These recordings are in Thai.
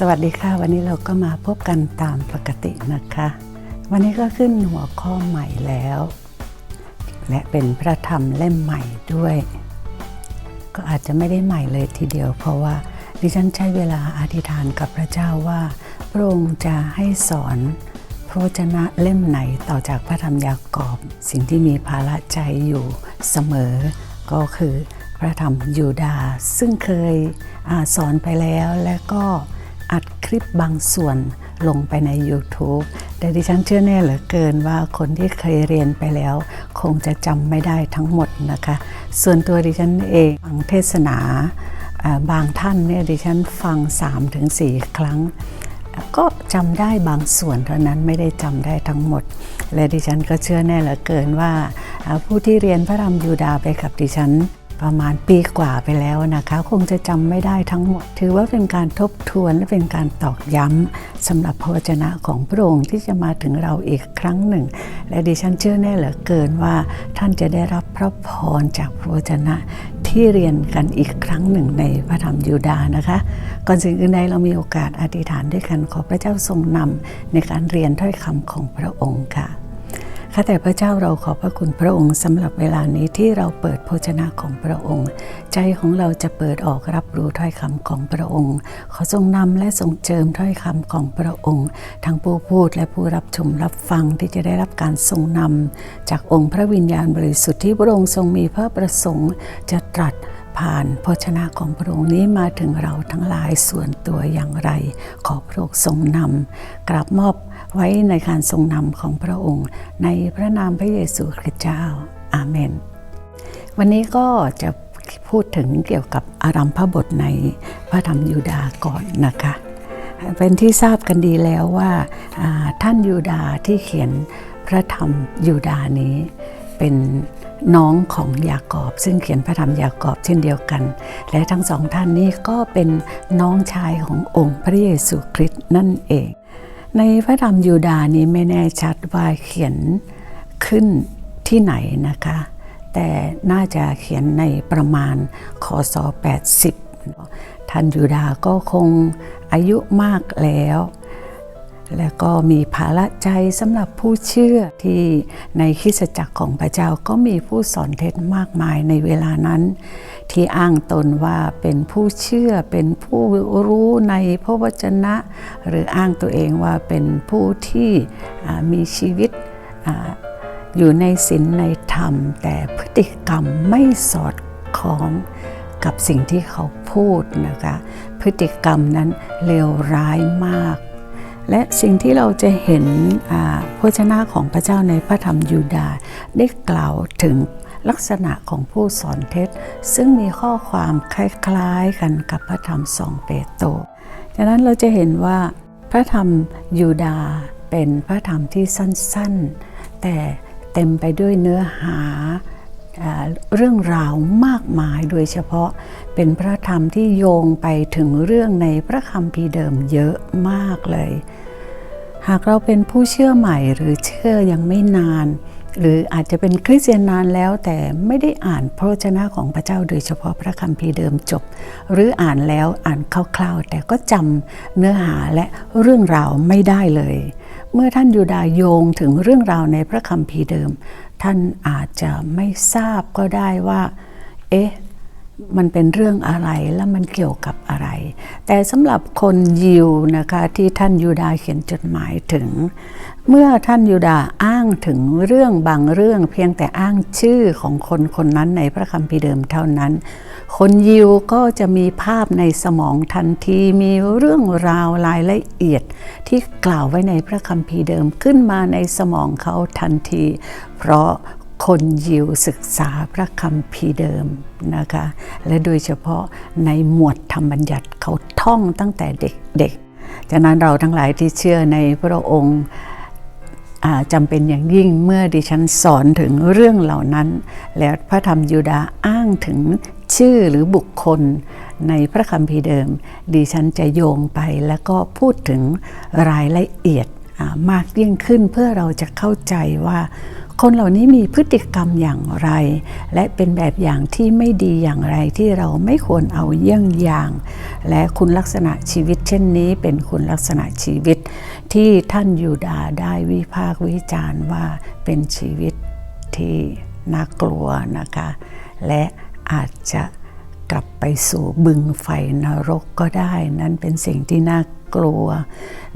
สวัสดีค่ะ วันนี้เราก็มาพบกันตามปกตินะคะ วันนี้ก็ขึ้นหัวข้อใหม่แล้ว และเป็นพระธรรมเล่มใหม่ด้วย ก็อาจจะไม่ได้ใหม่เลยทีเดียว เพราะว่าดิฉันใช้เวลาอธิษฐานกับพระเจ้าว่า พระองค์จะให้สอนพระวจนะเล่มไหนต่อจากพระธรรมยากอบ สิ่งที่มีภาระใจอยู่เสมอ ก็คือพระธรรมยูดาซึ่งเคยอสอนไปแล้วและก็ อัดคลิปบางส่วนลงไปใน YouTube แต่ดิฉันเชื่อแน่เหลือเกินว่าคนที่เคยเรียนไปแล้ว คงจะจำไม่ได้ทั้งหมดนะคะ ส่วนตัวดิฉันเองฟังเทศนาบางท่านเนี่ยดิฉันฟัง 3-4 ครั้ง ก็จำได้บางส่วนเท่านั้นไม่ได้จำได้ทั้งหมด และดิฉันก็เชื่อแน่เหลือเกินว่า ผู้ที่เรียนพระธรรมยูดาไปกับดิฉัน ประมาณปีกว่าไปแล้วนะคะ คงจะจำไม่ได้ทั้งหมด ถือว่าเป็นการทบทวนและเป็นการตอกย้ำสำหรับพระวจนะของพระองค์ที่จะมาถึงเราอีกครั้งหนึ่ง และดิฉันเชื่อแน่เหลือเกินว่า ท่านจะได้รับพระพรจากพระวจนะที่เรียนกันอีกครั้งหนึ่งในพระธรรมยูดานะคะ ก่อนสิ่งอื่นใดเรามีโอกาสอธิษฐานด้วยกันขอพระเจ้าทรงนำในการเรียนถ้อยคำของพระองค์ค่ะ ข้าแต่พระเจ้าเราขอบพระคุณพระองค์สำหรับเวลานี้ที่เราเปิดโภชนะของพระองค์ ใจของเราจะเปิดออกรับรู้ถ้อยคำของพระองค์ ขอทรงนำและทรงเจิมถ้อยคำของพระองค์ ทั้งผู้พูดและผู้รับชมรับฟังที่จะได้รับการทรงนำจากองค์พระวิญญาณบริสุทธิ์ที่พระองค์ทรงมีพระประสงค์จะตรัสผ่านพชนะของพระองค์นี้มาถึงเราทั้งหลายส่วนตัวอย่างไร ขอพระองค์ทรงนำกราบมอบ ไว้ในการทรงนำของพระองค์ ในพระนามพระเยซูคริสต์เจ้า อาเมน วันนี้ก็จะพูดถึงเกี่ยวกับอารัมพบทในพระธรรมยูดาก่อนนะคะ เป็นที่ทราบกันดีแล้วว่าท่านยูดาห์ที่เขียนพระธรรมยูดานี้เป็นน้องของยากอบ ซึ่งเขียนพระธรรมยากอบเช่นเดียวกัน และทั้งสองท่านนี้ก็เป็นน้องชายขององค์พระเยซูคริสต์นั่นเอง ในพระธรรมยูดานี้ไม่แน่ชัดว่าเขียนขึ้นที่ไหนนะคะ แต่น่าจะเขียนในประมาณคศ80ท่านยูดาก็คงอายุมากแล้ว และก็มีภาระใจสำหรับผู้เชื่อที่ในคริสจักรของพระเจ้าก็มีผู้สอนเท็จมากมายในเวลานั้น ที่อ้างตนว่าเป็นผู้เชื่อเป็นผู้รู้ในพระวจนะ หรืออ้างตัวเองว่าเป็นผู้ที่มีชีวิตออยู่ในศีลในธรรม แต่พฤติกรรมไม่สอดคล้องกับสิ่งที่เขาพูดนะคะพฤติกรรมนั้นเลวร้ายมาก และสิ่งที่เราจะเห็นพระชนะของพระเจ้าในพระธรรมยูดาได้กล่าวถึงลักษณะของผู้สอนเท็จ ซึ่งมีข้อความคล้ายๆกันกับพระธรรมสองเปโตรฉะนั้นเราจะเห็นว่าพระธรรมยูดาเป็นพระธรรมที่สั้นๆ แต่เต็มไปด้วยเนื้อหาเรื่องราวมากมายโดยเฉพาะเป็นพระธรรมที่โยงไปถึงเรื่องในพระคัมภีร์เดิมเยอะมากเลย หากเราเป็นผู้เชื่อใหม่หรือเชื่อยังไม่นาน หรืออาจจะเป็นคริสเตียนนานแล้วแต่ไม่ได้อ่านพระวจนะของพระเจ้าโดยเฉพาะพระคัมภีร์เดิมจบ หรืออ่านแล้วอ่านคร่าวๆ แต่ก็จำเนื้อหาและเรื่องราวไม่ได้เลย เมื่อท่านยูดาโยงถึงเรื่องราวในพระคัมภีร์เดิม ท่านอาจจะไม่ทราบก็ได้ว่า เอ๊ะมันเป็นเรื่องอะไรและมันเกี่ยวกับ แต่สำหรับคนยิวนะคะที่ท่านยูดาห์เขียนจดหมายถึง เมื่อท่านยูดาห์อ้างถึงเรื่องบางเรื่องเพียงแต่อ้างชื่อของคนคนนั้นในพระคัมภีร์เดิมเท่านั้น คนยิวก็จะมีภาพในสมองทันทีมีเรื่องราวรายละเอียด ที่กล่าวไว้ในพระคัมภีร์เดิมขึ้นมาในสมองเขาทันที เพราะคนยิวศึกษาพระคัมภีร์เดิมนะคะ และโดยเฉพาะในหมวดธรรมบัญญัติ เขาท่องตั้งแต่เด็กๆจากนั้นเราทั้งหลายที่เชื่อในพระองค์จำเป็นอย่างยิ่งเมื่อดิฉันสอนถึงเรื่องเหล่านั้น และพระธรรมยูดาอ้างถึงชื่อหรือบุคคลในพระคัมภีร์เดิม ดิฉันจะโยงไปแล้วก็พูดถึงรายละเอียดมากยิ่งขึ้นเพื่อเราจะเข้าใจว่า คนเหล่านี้มีพฤติกรรมอย่างไร และเป็นแบบอย่างที่ไม่ดีอย่างไรที่เราไม่ควรเอาเยี่ยงอย่าง และคุณลักษณะชีวิตเช่นนี้เป็นคุณลักษณะชีวิต ที่ท่านยูดาห์ได้วิพากษ์วิจารณ์ว่าเป็นชีวิตที่น่ากลัวนะคะ และอาจจะกลับไปสู่บึงไฟนรกก็ได้ นั่นเป็นสิ่งที่น่าก กลัว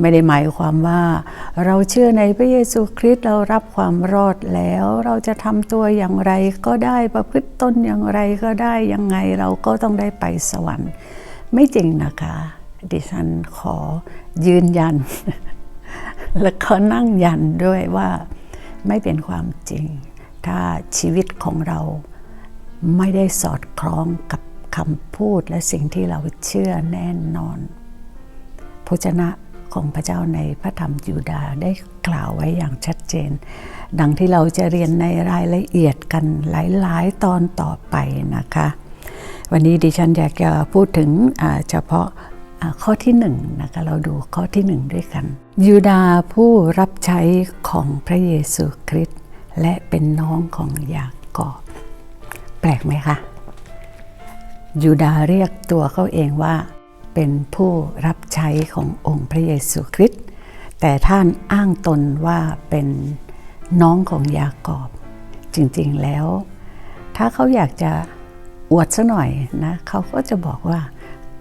ไม่ได้หมายความว่า เราเชื่อในพระเยซูคริสต์เรารับความรอดแล้ว เราจะทำตัวอย่างไรก็ได้ประพฤติตนอย่างไรก็ได้ยังไงเราก็ต้องได้ไปสวรรค์ ไม่จริงนะคะดิฉันขอยืนยัน และขอนั่งยันด้วยว่าไม่เป็นความจริง ถ้าชีวิตของเราไม่ได้สอดคล้องกับคำพูดและสิ่งที่เราเชื่อแน่นอน พระเจนะของพระเจ้าในพระธรรมยูดาได้กล่าวไว้อย่างชัดเจน ดังที่เราจะเรียนในรายละเอียดกันหลาย ๆ ตอนต่อไปนะคะ วันนี้ดิฉันอยากจะพูดถึงเฉพาะข้อที่หนึ่งนะคะเราดูข้อที่หนึ่งด้วยกัน ยูดาผู้รับใช้ของพระเยซูคริสต์และเป็นน้องของยากอบ แปลกไหมคะยูดาเรียกตัวเขาเองว่า เป็นผู้รับใช้ขององค์พระเยซูคริสต์แต่ท่านอ้างตนว่าเป็นน้องของยากอบ จริงๆแล้ว ถ้าเขาอยากจะอวดซะหน่อยนะเขาก็จะบอกว่า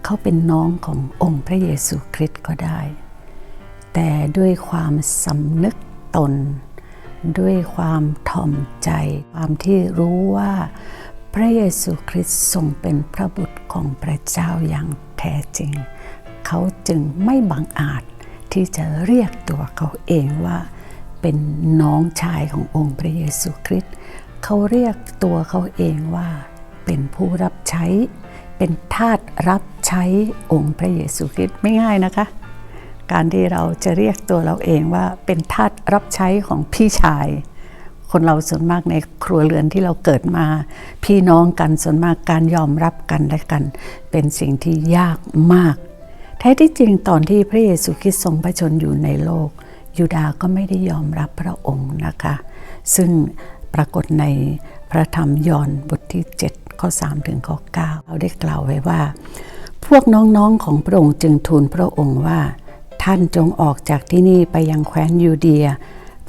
เขาเป็นน้องขององค์พระเยซูคริสต์ก็ได้ แต่ด้วยความสำนึกตน ด้วยความถ่อมใจ ความที่รู้ว่า พระเยซูคริสต์ทรงเป็นพระบุตรของพระเจ้าอย่างแท้จริง เขาจึงไม่บังอาจที่จะเรียกตัวเขาเองว่า เป็นน้องชายขององค์พระเยซูคริสต์เขาเรียกตัวเขาเองว่า เป็นผู้รับใช้ เป็นทาสรับใช้องค์พระเยซูคริสต์ไม่ง่ายนะคะ การที่เราจะเรียกตัวเราเองว่าเป็นทาสรับใช้ของพี่ชาย คนเราส่วนมากในครัวเรือนที่เราเกิดมา พี่น้องกันส่วนมากการยอมรับกันและกัน เป็นสิ่งที่ยากมาก แท้ที่จริงตอนที่พระเยซูคริสต์ทรงประชนอยู่ในโลก ยูดาก็ไม่ได้ยอมรับพระองค์นะคะ ซึ่งปรากฏในพระธรรมยอห์นบทที่ 7 ข้อ 3 ถึงข้อ 9 เราได้กล่าวไว้ว่า พวกน้องๆของพระองค์จึงทูลพระองค์ว่า ท่านจงออกจากที่นี่ไปยังแคว้นยูเดีย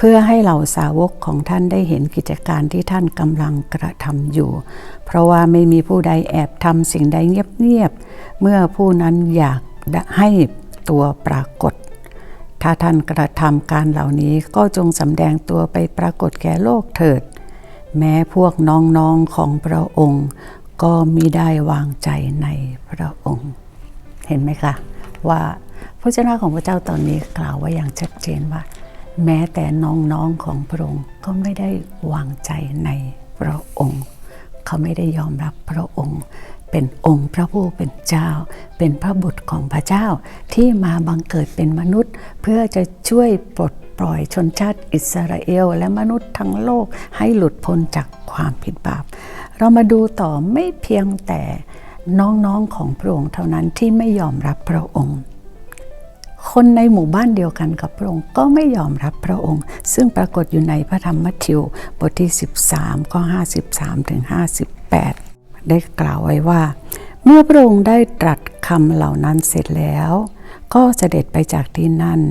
เพื่อให้เหล่าสาวกของท่านได้เห็นกิจการที่ท่านกำลังกระทำอยู่ เพราะว่าไม่มีผู้ใดแอบทำสิ่งใดเงียบๆเมื่อผู้นั้นอยากให้ตัวปรากฏ ถ้าท่านกระทำการเหล่านี้ก็จงสำแดงตัวไปปรากฏแก่โลกเถิด แม้พวกน้องๆของพระองค์ ก็มิได้วางใจในพระองค์ เห็นไหมคะว่าพระเจ้าของพระเจ้าตอนนี้กล่าวไว้อย่างชัดเจนว่า แม้แต่น้องๆของพระองค์ก็ไม่ได้วางใจในพระองค์ เขาไม่ได้ยอมรับพระองค์ เป็นองค์พระผู้เป็นเจ้า เป็นพระบุตรของพระเจ้าที่มาบังเกิดเป็นมนุษย์ เพื่อจะช่วยปลดปล่อยชนชาติอิสราเอล และมนุษย์ทั้งโลกให้หลุดพ้นจากความผิดบาป เรามาดูต่อไม่เพียงแต่น้องๆของพระองค์เท่านั้นที่ไม่ยอมรับพระองค์ คนในหมู่บ้านเดียวกันกับพระองค์ก็ไม่ยอมรับพระองค์ ซึ่งปรากฏอยู่ในพระธรรมมัทธิวบทที่ 13ข้อ53ถึง58 ได้กล่าวไว้ว่า เมื่อพระองค์ได้ตรัสคำเหล่านั้นเสร็จแล้ว ก็เสด็จไปจากที่นั่น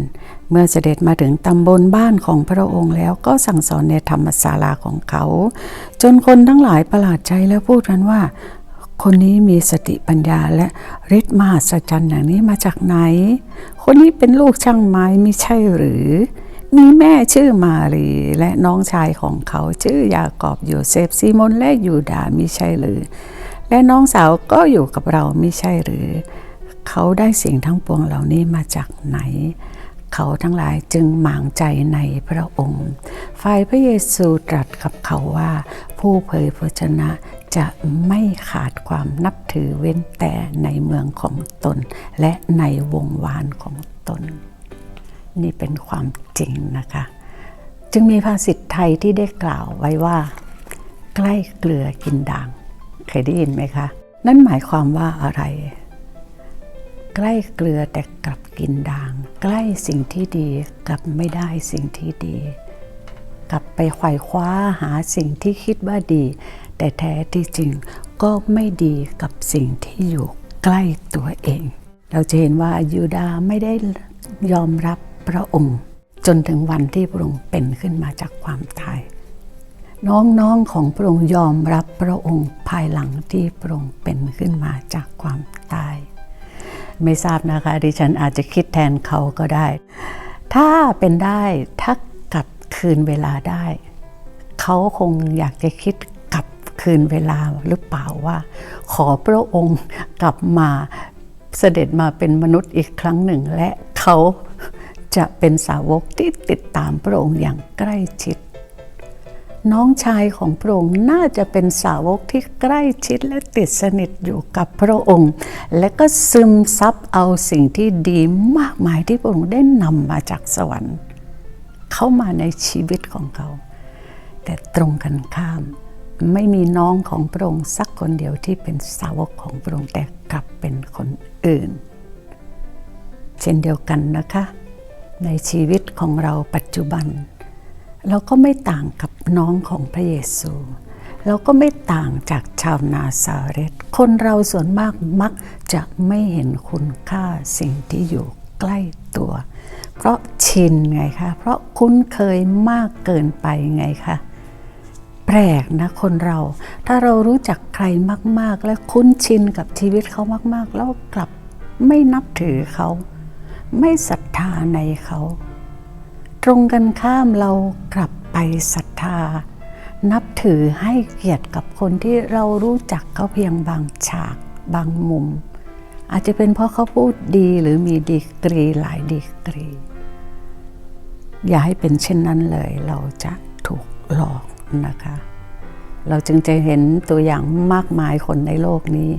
เมื่อเสด็จมาถึงตำบลบ้านของพระองค์แล้วก็สั่งสอนในธรรมศาลาของเขา จนคนทั้งหลายประหลาดใจและพูดกันว่า คนนี้มีสติปัญญาและฤทธิ์มหัศจรรย์อย่างนี้มาจากไหน คนนี้เป็นลูกช่างไม้ไม่ใช่หรือ มีแม่ชื่อมารีและน้องชายของเขาชื่อยากอบโยเซฟซีโมนและยูดาห์มิใช่หรือ และน้องสาวก็อยู่กับเราไม่ใช่หรือ เขาได้สิ่งทั้งปวงเหล่านี้มาจากไหนเขาทั้งหลายจึงหมางใจในพระองค์ ฝ่ายพระเยซูตรัสกับเขาว่า ผู้เผยพระชนะ จะไม่ขาดความนับถือเว้นแต่ในเมืองของตน และในวงวานของตน นี่เป็นความจริงนะคะ จึงมีภาษิตไทยที่ได้กล่าวไว้ว่า ใกล้เกลือกินด่าง เคยได้ยินไหมคะ นั่นหมายความว่าอะไร ใกล้เกลือแต่กลับกินด่าง ใกล้สิ่งที่ดีกลับไม่ได้สิ่งที่ดี กลับไปไขว่คว้าหาสิ่งที่คิดว่าดี แต่แท้ที่จริงก็ไม่ดีกับสิ่งที่อยู่ใกล้ตัวเอง เราจะเห็นว่ายูดาไม่ได้ยอมรับพระองค์ จนถึงวันที่พระองค์เป็นขึ้นมาจากความตาย น้องๆของพระองค์ยอมรับพระองค์ภายหลังที่พระองค์เป็นขึ้นมาจากความตาย ไม่ทราบนะคะดิฉันอาจจะคิดแทนเขาก็ได้ ถ้าเป็นได้ถ้าก คืนเวลาได้ เขาคงอยากจะคิดกลับคืนเวลาหรือเปล่าว่า ขอพระองค์กลับมาเสด็จมาเป็นมนุษย์อีกครั้งหนึ่ง และเขาจะเป็นสาวกที่ติดตามพระองค์อย่างใกล้ชิด น้องชายของพระองค์น่าจะเป็นสาวกที่ใกล้ชิดและติดสนิทอยู่กับพระองค์ และก็ซึมซับเอาสิ่งที่ดีมากมายที่พระองค์ได้นำมาจากสวรรค์ เข้ามาในชีวิตของเขา แต่ตรงกันข้าม ไม่มีน้องของพระองค์สักคนเดียวที่เป็นสาวกของพระองค์แต่กลับเป็นคนอื่น เช่นเดียวกันนะคะ ในชีวิตของเราปัจจุบัน เราก็ไม่ต่างกับน้องของพระเยซูเราก็ไม่ต่างจากชาวนาซาเรตคนเราส่วนมากมักจะไม่เห็นคุณค่าสิ่งที่อยู่ใกล้ ตัว เพราะชินไงคะเพราะคุ้นเคยมากเกินไปไงคะแปลกนะคนเรา ถ้าเรารู้จักใครมาก ๆ และคุ้นชินกับชีวิตเขามาก ๆ แล้วกลับไม่นับถือเขา ไม่ศรัทธาในเขา ตรงกันข้ามเรากลับไปศรัทธา นับถือให้เกียรติกับคนที่เรารู้จักเขาเพียงบางฉากบางมุม อาจจะเป็นเพราะเขาพูดดีหรือมีดีกรีหลายดีกรี อย่าให้เป็นเช่นนั้นเลย เราจะถูกหลอกนะคะ เราจึงจะเห็นตัวอย่างมากมายคนในโลกนี้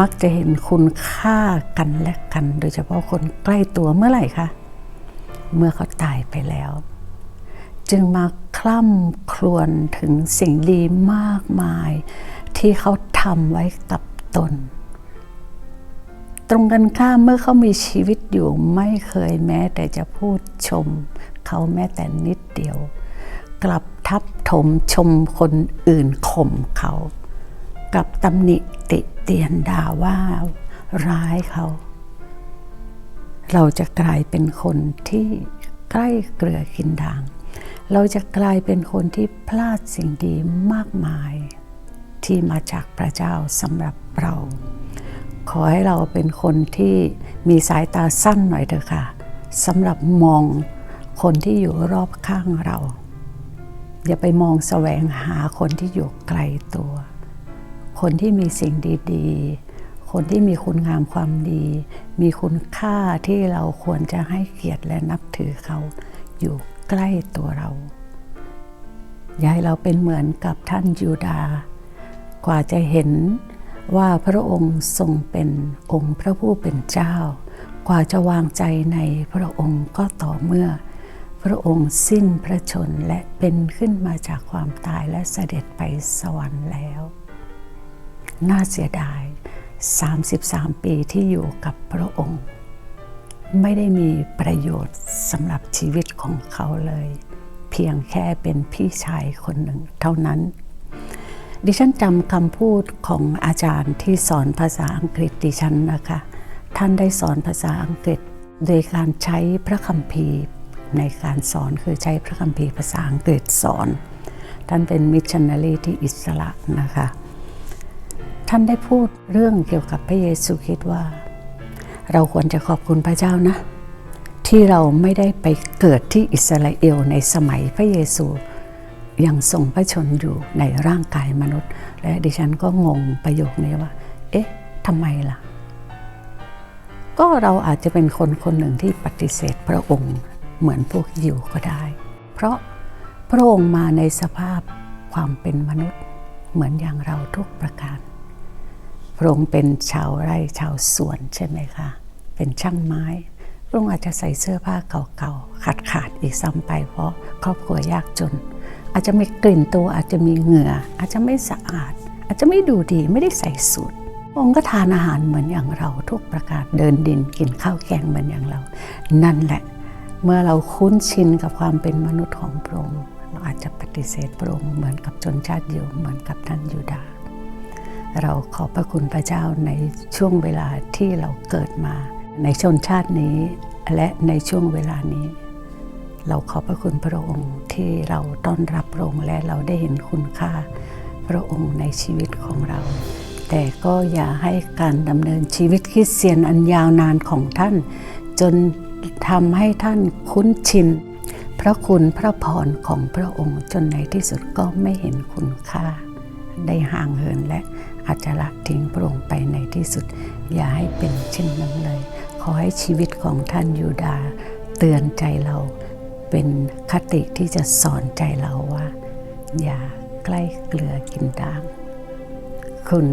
มักจะเห็นคุณค่ากันและกัน โดยเฉพาะคนใกล้ตัวเมื่อไหร่คะเมื่อเขาตายไปแล้ว จึงมาคล่ำครวญถึงสิ่งดีมากมาย ที่เขาทำไว้กับตน ตรงกันข้ามเมื่อเขามีชีวิตอยู่ไม่เคยแม้แต่จะพูดชม เขาแม้แต่นิดเดียว กลับทับถมชมคนอื่นข่มเขากลับตำหนิติเตียนด่าว่าร้ายเขา เราจะกลายเป็นคนที่ใกล้เกลือกินด่าง เราจะกลายเป็นคนที่พลาดสิ่งดีมากมาย ที่มาจากพระเจ้าสำหรับเรา ขอให้เราเป็นคนที่มีสายตาสั้นหน่อยเถอะค่ะสำหรับมองคนที่อยู่รอบข้างเรา อย่าไปมองแสวงหาคนที่อยู่ไกลตัว คนที่มีสิ่งดีๆ คนที่มีคุณงามความดี มีคุณค่าที่เราควรจะให้เกียรติและนับถือเขาอยู่ใกล้ตัวเราอย่าให้เราเป็นเหมือนกับท่านยูดากว่าจะเห็น ว่าพระองค์ทรงเป็นองค์พระผู้เป็นเจ้า กว่าจะวางใจในพระองค์ก็ต่อเมื่อ พระองค์สิ้นพระชนและเป็นขึ้นมาจากความตายและเสด็จไปสวรรค์แล้ว น่าเสียดาย 33 ปีที่อยู่กับพระองค์ ไม่ได้มีประโยชน์สำหรับชีวิตของเขาเลย เพียงแค่เป็นพี่ชายคนหนึ่งเท่านั้น ดิฉันจำคำพูดของอาจารย์ที่สอนภาษาอังกฤษดิฉันนะคะ ท่านได้สอนภาษาอังกฤษ โดยการใช้พระคัมภีร์ในการสอนคือใช้พระคัมภีร์ภาษาอังกฤษสอน ท่านเป็นมิชชันนารีที่อิสระนะคะ ท่านได้พูดเรื่องเกี่ยวกับพระเยซูคริสต์ว่า เราควรจะขอบคุณพระเจ้านะ ที่เราไม่ได้ไปเกิดที่อิสราเอลในสมัยพระเยซู ยังทรงพระชนอยู่ในร่างกายมนุษย์ และดิฉันก็งงประโยคนี้ว่า เอ๊ะทำไมล่ะ ก็เราอาจจะเป็นคนคนหนึ่งที่ปฏิเสธพระองค์เหมือนพวกยิวก็ได้ เพราะพระองค์มาในสภาพความเป็นมนุษย์เหมือนอย่างเราทุกประการ พระองค์เป็นชาวไร่ชาวสวนใช่ไหมคะ เป็นช่างไม้ พระองค์อาจจะใส่เสื้อผ้าเก่าๆขาดขาดๆอีกซ้ำไปเพราะครอบครัวยากจน อาจจะมีกลิ่นตัวอาจจะมีเหงื่อ อาจจะไม่สะอาด อาจจะไม่ดูดีไม่ได้ใส่สูตรพระองค์ก็ทานอาหารเหมือนอย่างเราทุกประการเดินดินกินข้าวแกงเหมือนอย่างเรา นั่นแหละ เมื่อเราคุ้นชินกับความเป็นมนุษย์ของพระองค์เราอาจจะปฏิเสธพระองค์เหมือนกับชนชาติยิวเหมือนกับท่านยูดา เราขอบพระคุณพระเจ้าในช่วงเวลาที่เราเกิดมา ในชนชาตินี้และในช่วงเวลานี้ เราขอบพระคุณพระองค์ที่เราต้อนรับพระองค์และเราได้เห็นคุณค่าพระองค์ในชีวิตของเรา แต่ก็อย่าให้การดำเนินชีวิตคริสเตียนอันยาวนานของท่าน จนทำให้ท่านคุ้นชิน พระคุณพระพรของพระองค์จนในที่สุดก็ไม่เห็นคุณค่า ได้ห่างเหินและอาจจะละทิ้งพระองค์ไปในที่สุด อย่าให้เป็นเช่นนั้นเลย ขอให้ชีวิตของท่านยูดาเตือนใจเรา เป็นคติที่จะสอนใจเราว่า อย่าใกล้เกลือกินด่าง คุณ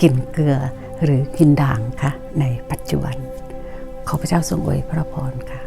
กินเกลือหรือกินด่างคะในปัจจุบัน ขอพระเจ้าทรงอวยพระพรค่ะ